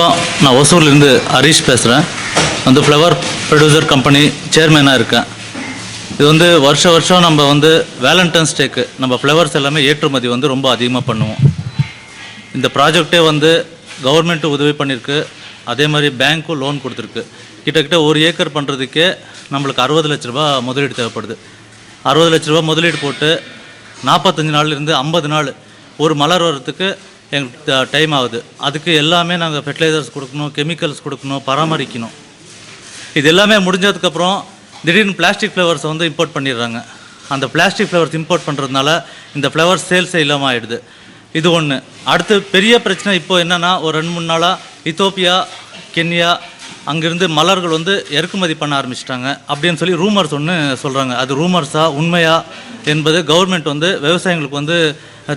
வணக்கம். நான் ஒசூர்லேருந்து ஹரீஷ் பேசுகிறேன் வந்து ஃப்ளவர் ப்ரொடியூசர் கம்பெனி சேர்மேனாக இருக்கேன். இது வந்து வருஷ வருஷம் நம்ம வந்து வேலண்டைன்ஸ் டேக்கு நம்ம ஃப்ளவர்ஸ் எல்லாமே ஏற்றுமதி வந்து ரொம்ப அதிகமாக பண்ணுவோம். இந்த ப்ராஜெக்டே வந்து கவர்மெண்ட்டு உதவி பண்ணியிருக்கு அதே மாதிரி பேங்க்கும் லோன் கொடுத்துருக்கு. கிட்டத்தட்ட ஒரு ஏக்கர் பண்ணுறதுக்கே நம்மளுக்கு அறுபது லட்ச ரூபா முதலீடு தேவைப்படுது. அறுபது லட்ச ரூபா முதலீடு போட்டு நாற்பத்தஞ்சு நாள்லேருந்து ஐம்பது நாள் ஒரு மலர் வரத்துக்கு எங்களுக்கு டைம் ஆகுது. அதுக்கு எல்லாமே நாங்கள் ஃபெர்டிலைசர்ஸ் கொடுக்கணும் கெமிக்கல்ஸ் கொடுக்கணும் பராமரிக்கணும். இது எல்லாமே முடிஞ்சதுக்கப்புறம் திடீர்னு பிளாஸ்டிக் ஃப்ளவர்ஸை வந்து இம்போர்ட் பண்ணிடுறாங்க. அந்த பிளாஸ்டிக் ஃப்ளவர்ஸ் இம்போர்ட் பண்ணுறதுனால இந்த ஃப்ளவர்ஸ் சேல்ஸே இல்லாமல் ஆகிடுது இது ஒன்று அடுத்து பெரிய பிரச்சனை இப்போ என்னென்னா ஒரு ரெண்டு மூணு நாளாக இத்தோப்பியா கென்யா அங்கேருந்து மலர்கள் வந்து இறக்குமதி பண்ண ஆரம்பிச்சிட்டாங்க அப்படின்னு சொல்லி ரூமர்ஸ் ஒன்று சொல்கிறாங்க அது ரூமர்ஸா உண்மையா என்பது கவர்மெண்ட் வந்து விவசாயிகளுக்கு வந்து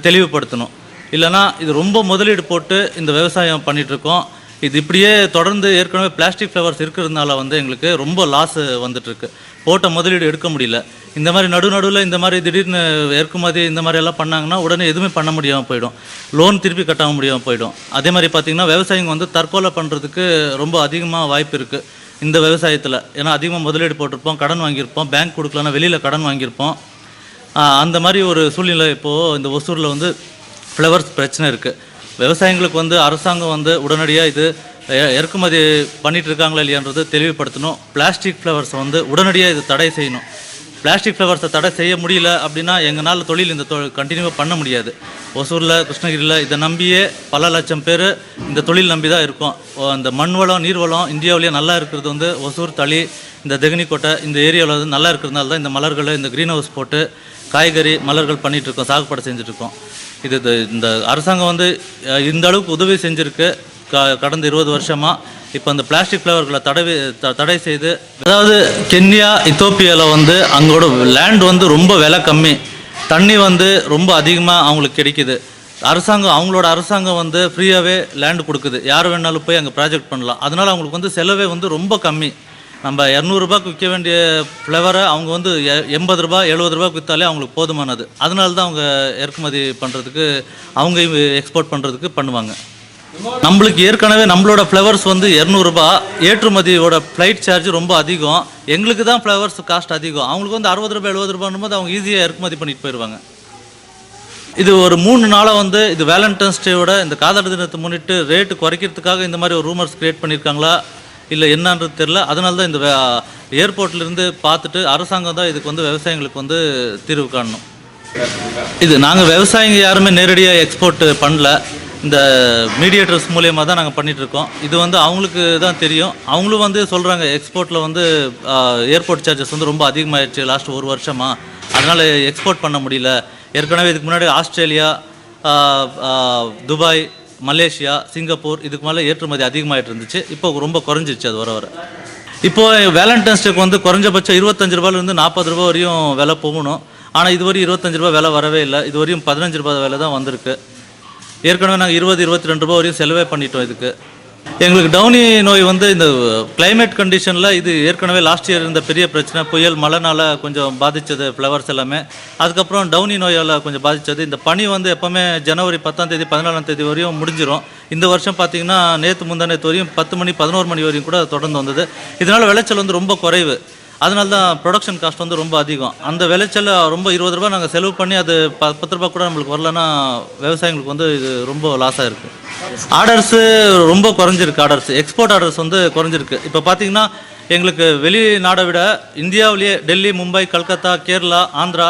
தெளிவுபடுத்தணும். இல்லைனா இது ரொம்ப முதலீடு போட்டு இந்த விவசாயம் பண்ணிகிட்ருக்கோம் இது இப்படியே தொடர்ந்து ஏற்கனவே பிளாஸ்டிக் ஃப்ளவர்ஸ் இருக்கிறதுனால வந்து எங்களுக்கு ரொம்ப லாஸ் வந்துட்டுருக்கு. போட்ட முதலீடு எடுக்க முடியல. இந்த மாதிரி நடு நடுவில் இந்த மாதிரி திடீர்னு ஏற்குமதி இந்த மாதிரி எல்லாம் பண்ணாங்கன்னா உடனே எதுவுமே பண்ண முடியாமல் போயிடும். லோன் திருப்பி கட்டாம முடியாமல் போயிடும். அதே மாதிரி பார்த்திங்கன்னா விவசாயிங்க வந்து தற்கொலை பண்ணுறதுக்கு ரொம்ப அதிகமாக வாய்ப்பு இருக்குது இந்த விவசாயத்தில். ஏன்னா அதிகமாக முதலீடு போட்டிருப்போம் கடன் வாங்கியிருப்போம் பேங்க் கொடுக்கலன்னா வெளியில் கடன் வாங்கியிருப்போம். அந்த மாதிரி ஒரு சூழ்நிலை இப்போது இந்த ஒசூரில் வந்து ஃப்ளவர்ஸ் பிரச்சனை இருக்குது விவசாயிங்களுக்கு வந்து அரசாங்கம் வந்து உடனடியாக இது இறக்குமதி பண்ணிகிட்டு இருக்காங்களா இல்லையான்றது தெளிவுபடுத்தணும். பிளாஸ்டிக் ஃப்ளவர்ஸை வந்து உடனடியாக இது தடை செய்யணும். பிளாஸ்டிக் ஃப்ளவர்ஸை தடை செய்ய முடியல அப்படின்னா எங்களால் தொழில் இந்த தொழில் கண்டினியூவாக பண்ண முடியாது. ஒசூரில் கிருஷ்ணகிரியில் இதை நம்பியே பல லட்சம் பேர் இந்த தொழில் நம்பி தான் இருக்கும் இந்த மண் வளம் நீர் வளம் இந்தியாவிலேயே நல்லா இருக்கிறது வந்து ஒசூர் தளி இந்த தெகனிக்கோட்டை இந்த ஏரியாவில் வந்து நல்லா இருக்கிறதுனால தான் இந்த மலர்களை இந்த க்ரீன் ஹவுஸ் போட்டு காய்கறி மலர்கள் பண்ணிகிட்ருக்கோம் இருக்கோம் செஞ்சுட்ருக்கோம் இது இது- இந்த அரசாங்கம் வந்து இந்த அளவுக்கு உதவி செஞ்சுருக்கு. க கடந்த இருபது வருஷமாக இப்போ அந்த பிளாஸ்டிக் ஃப்ளவர்களை தடவி த- தடை செய்து அதாவது கென்யா இத்தோப்பியாவில் வந்து அங்கோட லேண்ட் வந்து ரொம்ப விலை கம்மி. தண்ணி வந்து ரொம்ப அதிகமாக அவங்களுக்கு கிடைக்குது. அரசாங்கம் அவங்களோட அரசாங்கம் வந்து ஃப்ரீயாகவே லேண்ட் கொடுக்குது. யார் வேணாலும் போய் அங்கே ப்ராஜெக்ட் பண்ணலாம். அதனால் அவங்களுக்கு வந்து செலவே வந்து ரொம்ப கம்மி. நம்ம இரநூறுபாக்கு விற்க வேண்டிய ஃப்ளவரை அவங்க வந்து எ- எண்பது ரூபாய் எழுபது ரூபாய்க்கு விற்றாலே அவங்களுக்கு போதுமானது. அதனால தான் அவங்க இறக்குமதி பண்ணுறதுக்கு அவங்க எக்ஸ்போர்ட் பண்ணுறதுக்கு பண்ணுவாங்க. நம்மளுக்கு ஏற்கனவே நம்மளோட ஃப்ளவர்ஸ் வந்து இரநூறுபா ஏற்றுமதியோட ஃப்ளைட் சார்ஜ் ரொம்ப அதிகம். எங்களுக்கு தான் ஃப்ளவர்ஸ் காஸ்ட் அதிகம். அவங்களுக்கு வந்து அறுபது ரூபாய் எழுபது ரூபான்னு போது அவங்க ஈஸியாக இறக்குமதி பண்ணிட்டு போயிடுவாங்க இது ஒரு மூணு நாளாக வந்து இது வேலண்டைன்ஸ் டேவோட இந்த காதல் தினத்தை முன்னிட்டு ரேட்டு குறைக்கிறதுக்காக இந்த மாதிரி ஒரு ரூமர்ஸ் கிரியேட் பண்ணியிருக்காங்களா இல்லை என்னன்றது தெரில அதனால தான் இந்த ஏர்போர்ட்லேருந்து பார்த்துட்டு அரசாங்கம் தான் இதுக்கு வந்து விவசாயிகளுக்கு வந்து தீர்வு காணணும். இது நாங்கள் விவசாயிங்க யாருமே நேரடியாக எக்ஸ்போர்ட் பண்ணல. இந்த மீடியேட்டர்ஸ் மூலியமாக தான் நாங்கள் பண்ணிகிட்ருக்கோம் இது வந்து அவங்களுக்கு தான் தெரியும். அவங்களும் வந்து சொல்கிறாங்க எக்ஸ்போர்ட்டில் வந்து ஏர்போர்ட் சார்ஜஸ் வந்து ரொம்ப அதிகமாகிடுச்சு லாஸ்ட் ஒரு வருஷமாக அதனால் எக்ஸ்போர்ட் பண்ண முடியல. ஏற்கனவே இதுக்கு முன்னாடி ஆஸ்திரேலியா துபாய் மலேசியா சிங்கப்பூர் இதுக்கு மேலே ஏற்றுமதி அதிகமாகிட்டு இருந்துச்சு. இப்போ ரொம்ப குறைஞ்சிருச்சு அது வர வர. இப்போ வேலண்டைன்ஸ் டேக்கு வந்து குறைஞ்சபட்சம் இருபத்தஞ்சு ரூபாயிலேருந்து நாற்பது ரூபா வரையும் விலை போகணும். ஆனால் இதுவரையும் இருபத்தஞ்சு ரூபா விலை வரவே இல்லை. இது வரையும் பதினஞ்சு ரூபாய் விலை தான் வந்திருக்கு. ஏற்கனவே நாங்கள் இருபது இருபத்தி ரெண்டு ரூபா வரையும் செலவே பண்ணிட்டோம் இதுக்கு. எங்களுக்கு டவுனி நோய் வந்து இந்த கிளைமேட் கண்டிஷனில் இது ஏற்கனவே லாஸ்ட் இயர் இருந்த பெரிய பிரச்சனை. புயல் மழைனால கொஞ்சம் பாதித்தது ஃப்ளவர்ஸ் எல்லாமே. அதுக்கப்புறம் டவுனி நோயால் கொஞ்சம் பாதித்தது இந்த பனி வந்து எப்போவுமே ஜனவரி பத்தாம் தேதி பதினாலாம் தேதி வரையும் முடிஞ்சிடும் இந்த வருஷம் பார்த்திங்கன்னா நேற்று முந்தா வரையும் பத்து மணி பதினோரு மணி வரையும் கூட தொடர்ந்து வந்தது. இதனால் விளைச்சல் வந்து ரொம்ப குறைவு. அதனால தான் ப்ரொடக்ஷன் காஸ்ட் வந்து ரொம்ப அதிகம். அந்த விளைச்சல் ரொம்ப இருபது ரூபா நாங்கள் செலவு பண்ணி அது ப பத்து ரூபா கூட நம்மளுக்கு வரலன்னா விவசாயிங்களுக்கு வந்து இது ரொம்ப லாஸாக இருக்குது ஆர்டர்ஸு ரொம்ப குறைஞ்சிருக்கு ஆர்டர்ஸ். எக்ஸ்போர்ட் ஆர்டர்ஸ் வந்து குறைஞ்சிருக்கு. இப்போ பார்த்தீங்கன்னா எங்களுக்கு வெளிநாடை விட இந்தியாவிலேயே டெல்லி மும்பை கல்கத்தா கேரளா ஆந்திரா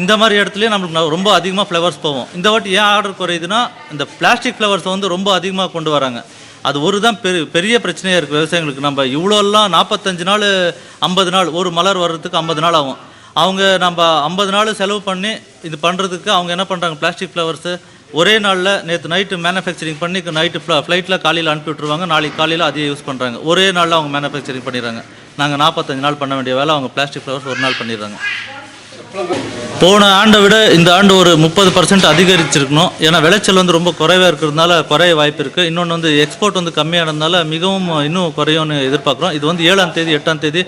இந்த மாதிரி இடத்துலையே நம்மளுக்கு ரொம்ப அதிகமாக ஃப்ளவர்ஸ் போகும். இந்த வாட்டி ஏன் ஆர்டர் குறையுதுன்னா இந்த பிளாஸ்டிக் ஃப்ளவர்ஸ் வந்து ரொம்ப அதிகமாக கொண்டு வராங்க. அது ஒரு தான் பெரிய பெரிய பிரச்சனையாக இருக்குது விவசாயிகளுக்கு. நம்ம இவ்வளோலாம் நாற்பத்தஞ்சு நாள் ஐம்பது நாள் ஒரு மலர் வர்றதுக்கு ஐம்பது நாள் ஆகும். அவங்க நம்ம ஐம்பது நாள் செலவு பண்ணி இது பண்ணுறதுக்கு அவங்க என்ன பண்ணுறாங்க பிளாஸ்டிக் ஃப்ளவர்ஸு ஒரே நாளில் நேற்று நைட்டு மேனுஃபேக்சரிங் பண்ணி நைட்டு ஃப்ளைட்டில் காலையில் அனுப்பி விட்ருவாங்க நாளைக்கு காலையில் அதையே யூஸ் பண்ணுறாங்க ஒரே நாளில் அவங்க மேனுஃபேக்சரிங் பண்ணிடுறாங்க. நாங்கள் நாற்பத்தஞ்சு நாள் பண்ண வேண்டிய வேலை. அவங்க பிளாஸ்டிக் ஃப்ளவர்ஸ் ஒரு நாள் பண்ணிடுறாங்க. போன ஆண்டை விட இந்த ஆண்டு ஒரு முப்பது பர்சன்ட் அதிகரிச்சிருக்கணும். ஏன்னா விளைச்சல் வந்து ரொம்ப குறைவாக இருக்கிறதுனால குறைய வாய்ப்பு இருக்குது இன்னொன்று வந்து எக்ஸ்போர்ட் வந்து கம்மியானதுனால மிகவும் இன்னும் குறையும்னு எதிர்பார்க்குறோம். இது வந்து ஏழாம் தேதி எட்டாம் தேதி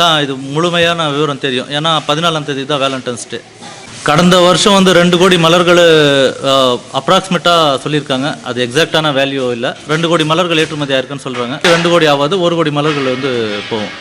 தான் இது முழுமையான விவரம் தெரியும். ஏன்னா பதினாலாம் தேதி தான் வேலண்டைன்ஸ் டே கடந்த வருஷம் வந்து ரெண்டு கோடி மலர்கள் அப்ராக்சிமேட்டாக சொல்லியிருக்காங்க. அது எக்ஸாக்டான வேல்யூ இல்லை. ரெண்டு கோடி மலர்கள் ஏற்றுமதி ஆயிருக்குன்னு சொல்கிறாங்க ரெண்டு கோடி ஆகாது ஒரு கோடி மலர்கள் வந்து போகும்.